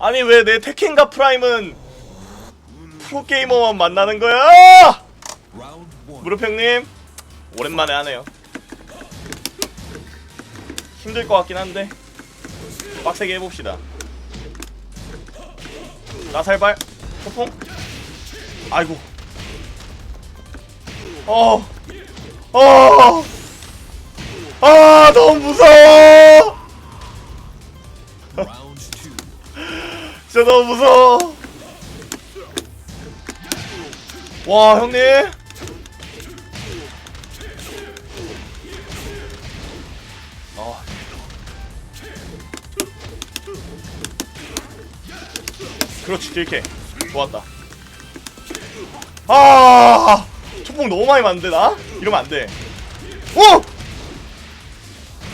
아니 왜 내 테켄과 프라임은 프로게이머만 만나는 거야? Round one. 무릎 형님 오랜만에 하네요. 힘들 것 같긴 한데 빡세게 해봅시다. 나살발 폭풍 아이고 어. 어. 아 너무 무서워 진짜 너무 무서워. 와 형님. 아. 그렇지 딜캐 좋았다. 아! 초봉 너무 많이 맞는데 나? 이러면 안 돼. 오!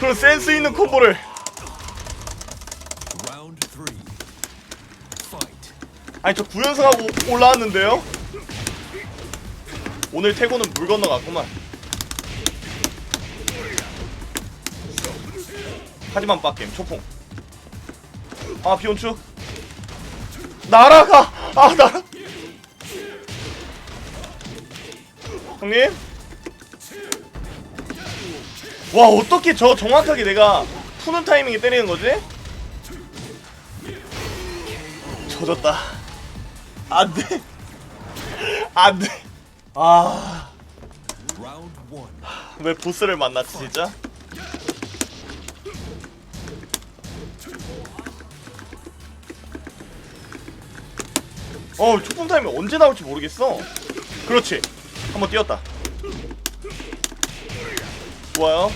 그런 센스 있는 콤보를 아니 저 9연승하고 올라왔는데요? 오늘 태고는 물 건너갔구만. 하지만 빡겜 초풍. 아 비온추. 날아가! 아 날아 형님? 와 어떻게 저 정확하게 내가 푸는 타이밍에 때리는 거지? 젖었다 안 돼. 안 돼. 아왜 Round one. 보스를 만났지 진짜? 어 초풍 타임이 언제 나올지 모르겠어. 그렇지. 한번 뛰었다. 좋아요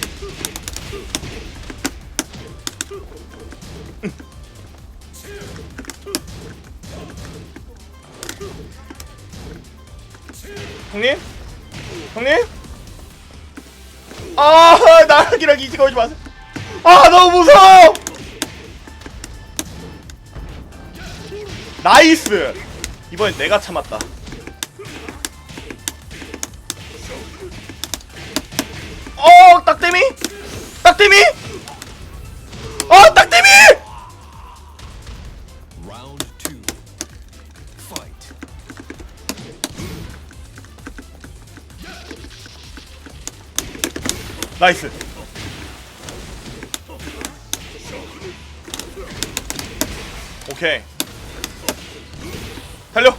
형님? 형님? 아 나락이랑 이지 걸지 마세요 아 너무 무서워! 나이스! 이번엔 내가 참았다. 어 딱대미? 딱대미 나이스. 오케이. 달려.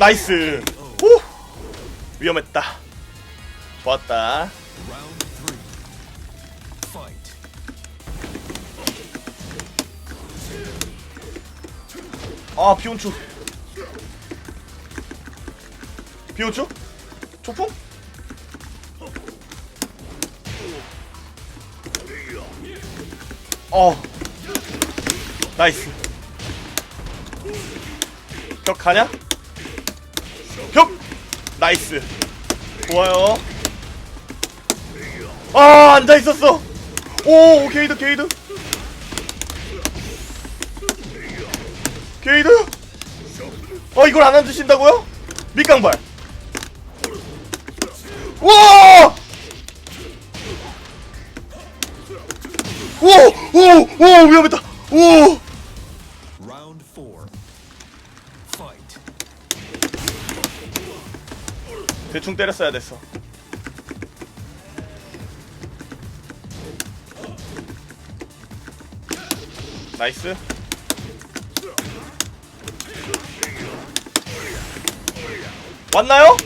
나이스. 후. 위험했다. 좋았다 아 비온추 비온추? 초풍? 어 나이스 벽 가냐? 벽! 나이스 좋아요 아 앉아있었어 오 게이드 게이드 게이드? 어 이걸 안 앉으신다고요? 밑강발 와! 오! 오! 오! 위험했다! 오! Fight. 대충 때렸어야 됐어 나이스 왔나요?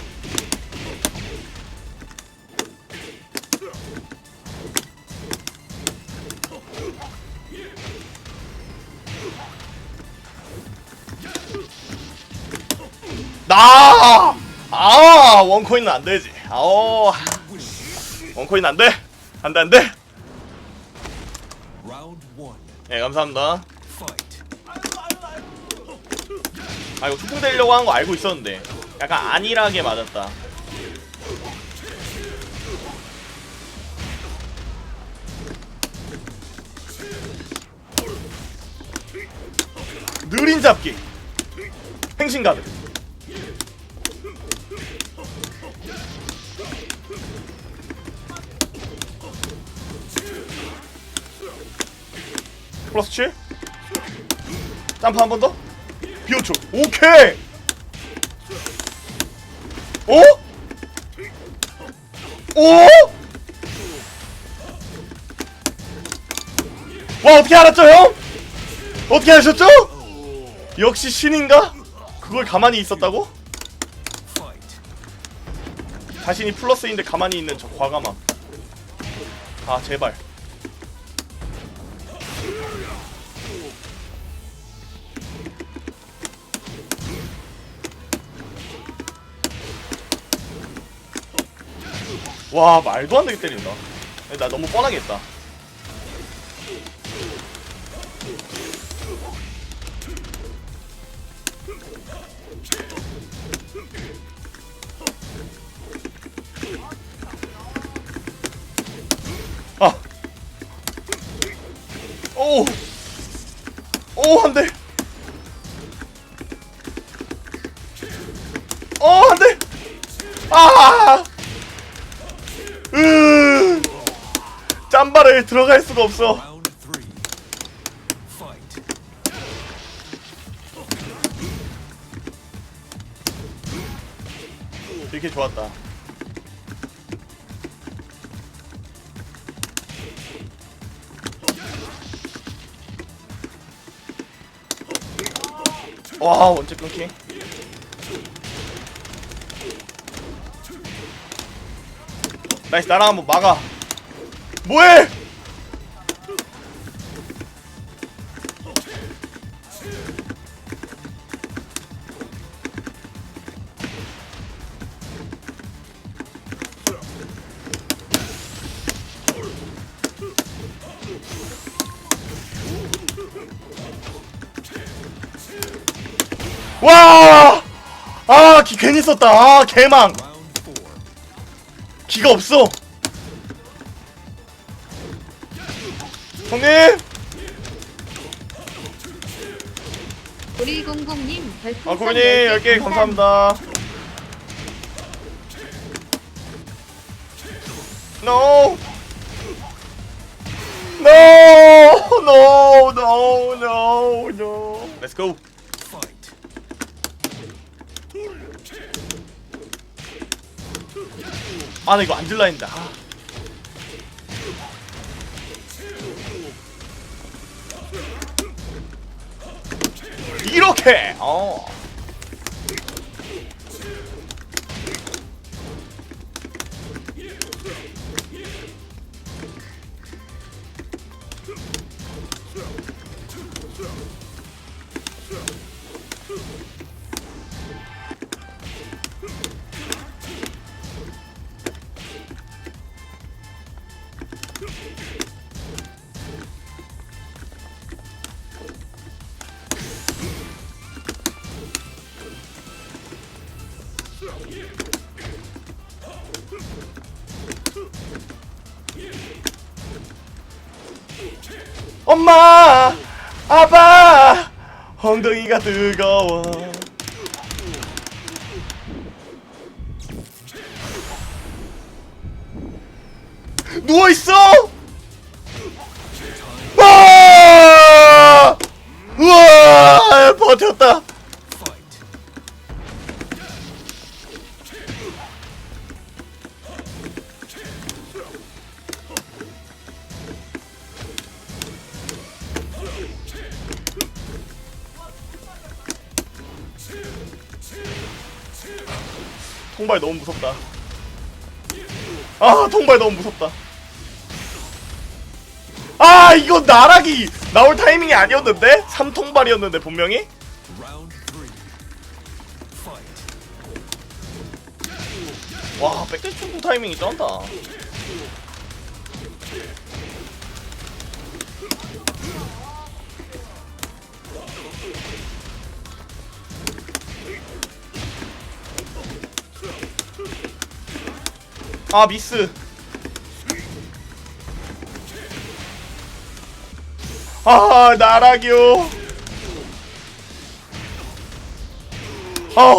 나! 아, 원코인은 안 되지. 아오, 원코인 안 돼. 안 돼, 안 돼. 예, 감사합니다. 아, 이거 초풍 되려고 하는 거 알고 있었는데. 약간 안일하게 맞았다. 느린 잡기. 행신 가득 플러스 7 점프 한 번 더? 비오초. 오케이! 어? 오? 와 어떻게 알았죠 형? 어떻게 하셨죠? 역시 신인가? 그걸 가만히 있었다고? 자신이 플러스인데 가만히 있는 저 과감함 아 제발 와 말도 안 되게 때린다 나 너무 뻔하게 했다 아. 오. 오, 한 대. 짬바를 들어갈 수가 없어. 이렇게 좋았다. 와 원체 끊기. 나이스 나랑 한번 막아. 뭐해? 와! 아, 기 괜히 썼다. 아, 개망. 기가 없어. 형님. 우리공공님 별풍선 아, 고객님 10개 감사합니다. No. No. No. No. No. No. Let's go. 아, 나 이거 했는데. 아. 이렇게. 어. 엄마, 아빠, 엉덩이가 뜨거워. 누워 있어. 와! 우와, 버텼다. 통발 너무 무섭다. 아, 통발 너무 무섭다. 아, 이거 나락이 나올 타이밍이 아니었는데? 3통발이었는데 분명히? 와, 백대 충분 타이밍이 쩐다. 아, 미스. 아, 나락이요. 아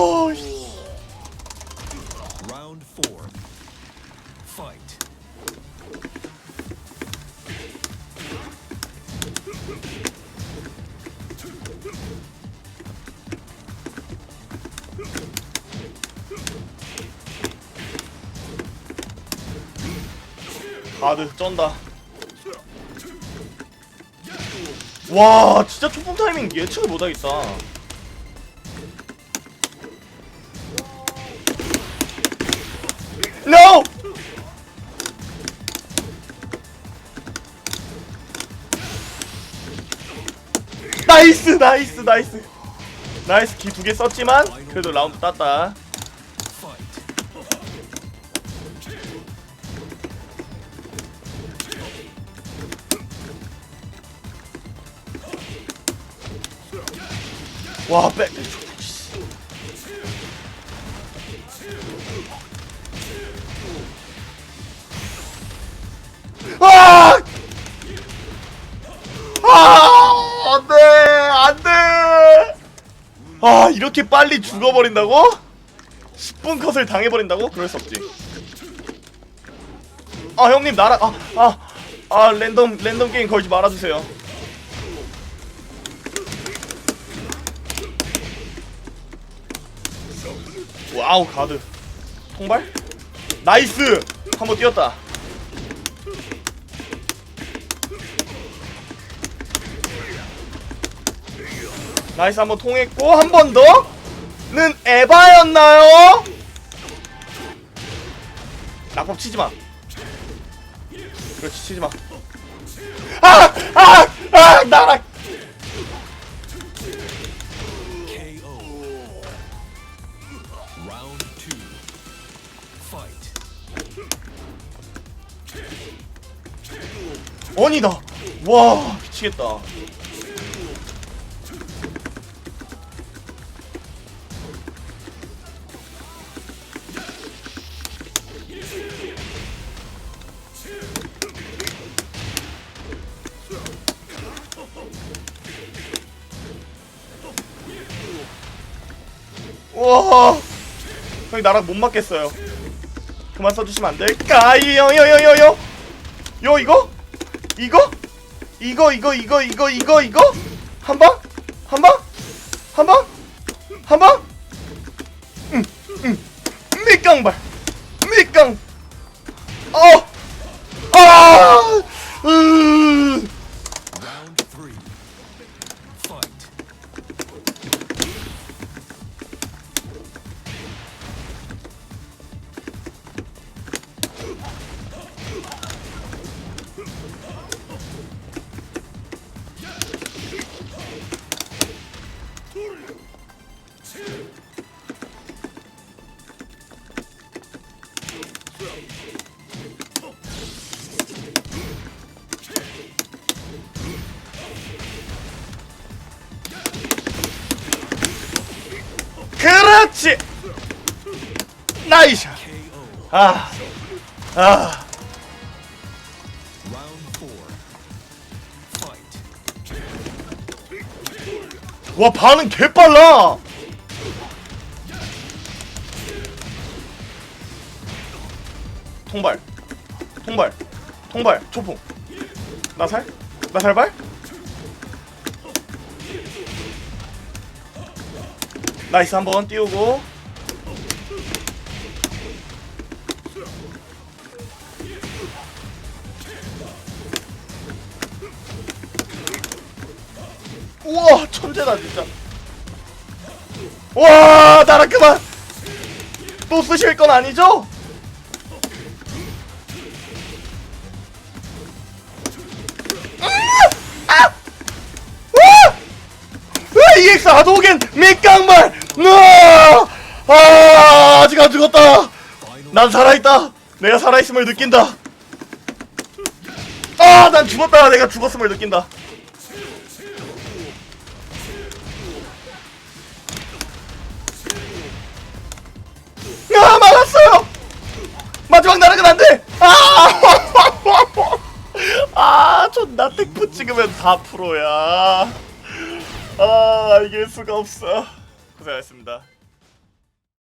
가드 쩐다. 와 진짜 초풍 타이밍 예측을 못하겠다. NO! 나이스 나이스 나이스. 나이스 기 두 개 썼지만 그래도 라운드 땄다 와 백. 아! 아! 안 돼 안 돼. 아 이렇게 빨리 죽어버린다고? 10분 컷을 당해버린다고? 그럴 수 없지. 아 형님 나라 아 아 아, 랜덤 랜덤 게임 걸지 말아주세요. 와우 가드 통발 나이스 한 번 뛰었다 나이스 한 번 통했고 한 번 더 는 에바였나요? 낙법 치지마 그렇지 치지마 아! 아! 아! 나라 아니다. 와. 미치겠다. 와. 형이 나랑 못 맞겠어요. 그만 써주시면 안 될까 요요요요요. 요 이거 이거 이거 이거 이거 이거 이거 이거 한 방? 한 방? 한 방? 한 방? 응, 응. 밑강발. 밑강. 어. 아! 아. 아. 와, 반응 개 빨라. 통발. 통발. 통발. 초풍. 나살? 나살발? 나이스 한번 띄우고 우와 천재다 진짜 와 나라 그만 또 쓰실 건 아니죠? 아! 아! EX 아도겐 밑강발 으아! 아 아직 안 죽었다. 난 살아있다 내가 살아있음을 느낀다 아난 죽었다 내가 죽었음을 느낀다 나 땡프 찍으면 다 프로야. 아 이길 수가 없어. 고생하셨습니다